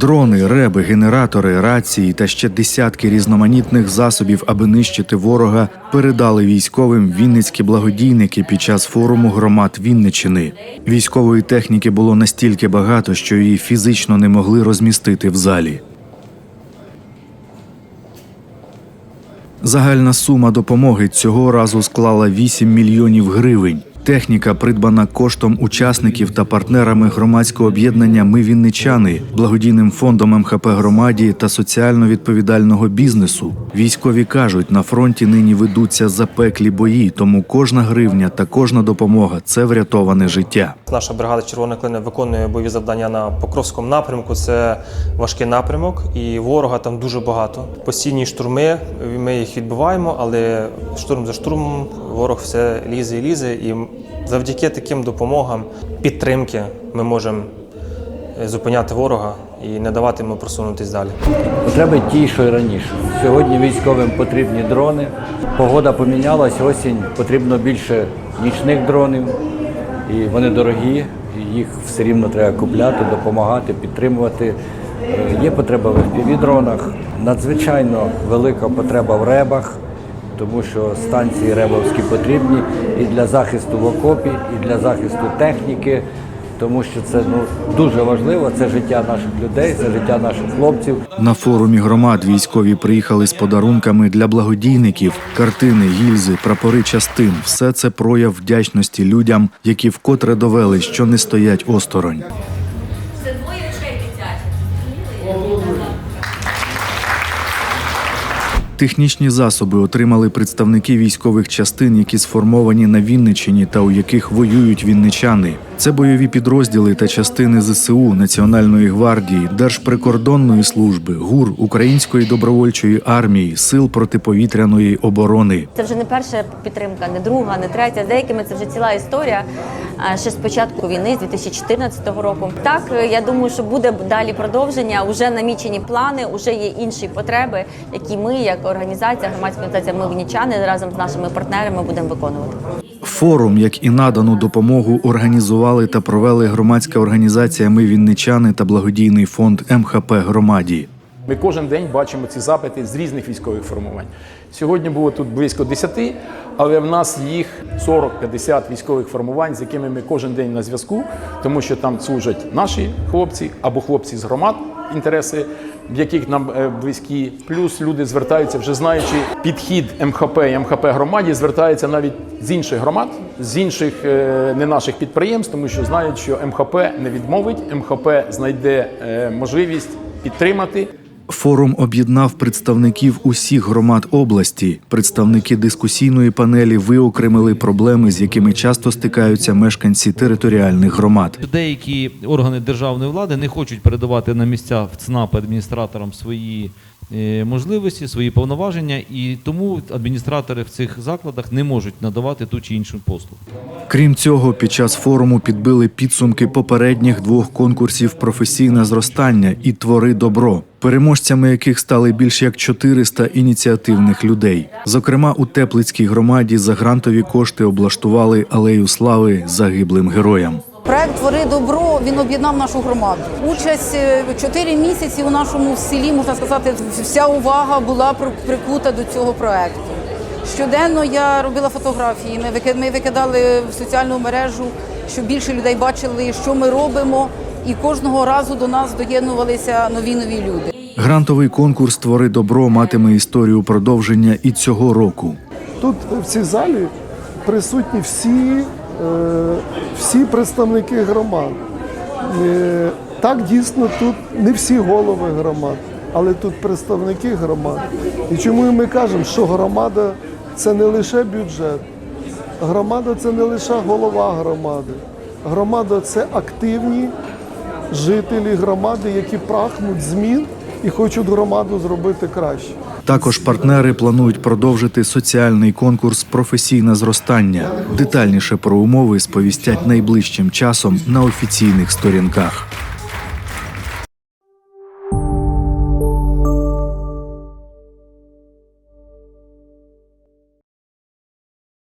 Дрони, реби, генератори, рації та ще десятки різноманітних засобів, аби нищити ворога, передали військовим вінницькі благодійники під час форуму громад Вінничини. Військової техніки було настільки багато, що її фізично не могли розмістити в залі. Загальна сума допомоги цього разу склала 8 мільйонів гривень. Техніка придбана коштом учасників та партнерами громадського об'єднання Ми Вінничани, благодійним фондом МХП громаді та соціально відповідального бізнесу. Військові кажуть, на фронті нині ведуться запеклі бої, тому кожна гривня та кожна допомога це врятоване життя. Наша бригада Червона клина виконує бойові завдання на Покровському напрямку. Це важкий напрямок, і ворога там дуже багато. Постійні штурми, ми їх відбиваємо, але штурм за штурмом ворог все лізе і лізе. І завдяки таким допомогам, підтримки, ми можемо е, зупиняти ворога і не давати йому просунутись далі. Потреби ті, що й раніше. Сьогодні військовим потрібні дрони. Погода помінялась, осінь потрібно більше нічних дронів. І вони дорогі, їх все рівно треба купляти, допомагати, підтримувати. Е, Є потреба в FPV-дронах. Надзвичайно велика потреба в ребах, тому що станції ребовські потрібні і для захисту в окопі, і для захисту техніки, тому що це ну, дуже важливо. Це життя наших людей, це життя наших хлопців. На форумі громад військові приїхали з подарунками для благодійників, картини, гільзи, прапори частин. Все це прояв вдячності людям, які вкотре довели, що не стоять осторонь. Технічні засоби отримали представники військових частин, які сформовані на Вінниччині та у яких воюють вінничани. Це бойові підрозділи та частини ЗСУ, Національної гвардії, Держприкордонної служби, ГУР, Української добровольчої армії, сил протиповітряної оборони. Це вже не перша підтримка, не друга, не третя. З деякими це вже ціла історія. Ще з початку війни, з 2014 року. Так, я думаю, що буде далі продовження. Уже намічені плани, уже є інші потреби, які ми, як організація, громадська організація, ми вінничани разом з нашими партнерами будемо виконувати. Форум, як і надану допомогу, організували та провели громадська організація Ми Вінничани та благодійний фонд МХП громаді. Ми кожен день бачимо ці запити з різних військових формувань. Сьогодні було тут близько 10, але в нас їх 40-50 військових формувань, з якими ми кожен день на зв'язку, тому що там служать наші хлопці або хлопці з громад, інтереси в яких нам е, близькі. Плюс люди звертаються, вже знаючи підхід МХП і МХП громаді, звертаються навіть з інших громад, з інших е, не наших підприємств, тому що знають, що МХП не відмовить, МХП знайде е, можливість підтримати. Форум об'єднав представників усіх громад області. Представники дискусійної панелі виокремили проблеми, з якими часто стикаються мешканці територіальних громад. Деякі органи державної влади не хочуть передавати на місця в ЦНАП адміністраторам свої можливості, свої повноваження, і тому адміністратори в цих закладах не можуть надавати ту чи іншу послугу. Крім цього, під час форуму підбили підсумки попередніх двох конкурсів професійне зростання і твори добро, переможцями яких стали більш як 400 ініціативних людей. Зокрема, у Теплицькій громаді за грантові кошти облаштували алею слави загиблим героям. Проект Твори добро він об'єднав нашу громаду. Участь е, чотири місяці у нашому селі, можна сказати, вся увага була при- прикута до цього проекту. Щоденно я робила фотографії. Ми вики- викидали в соціальну мережу, щоб більше людей бачили, що ми робимо, і кожного разу до нас доєднувалися нові нові люди. Грантовий конкурс Твори добро матиме історію продовження і цього року. Тут в цій залі присутні всі, всі представники громад. Е, Так дійсно тут не всі голови громад, але тут представники громад. І чому ми кажемо, що громада це не лише бюджет, громада це не лише голова громади. Громада це активні жителі громади, які прагнуть змін і хочуть громаду зробити краще. Також партнери планують продовжити соціальний конкурс Професійне зростання. Детальніше про умови сповістять найближчим часом на офіційних сторінках.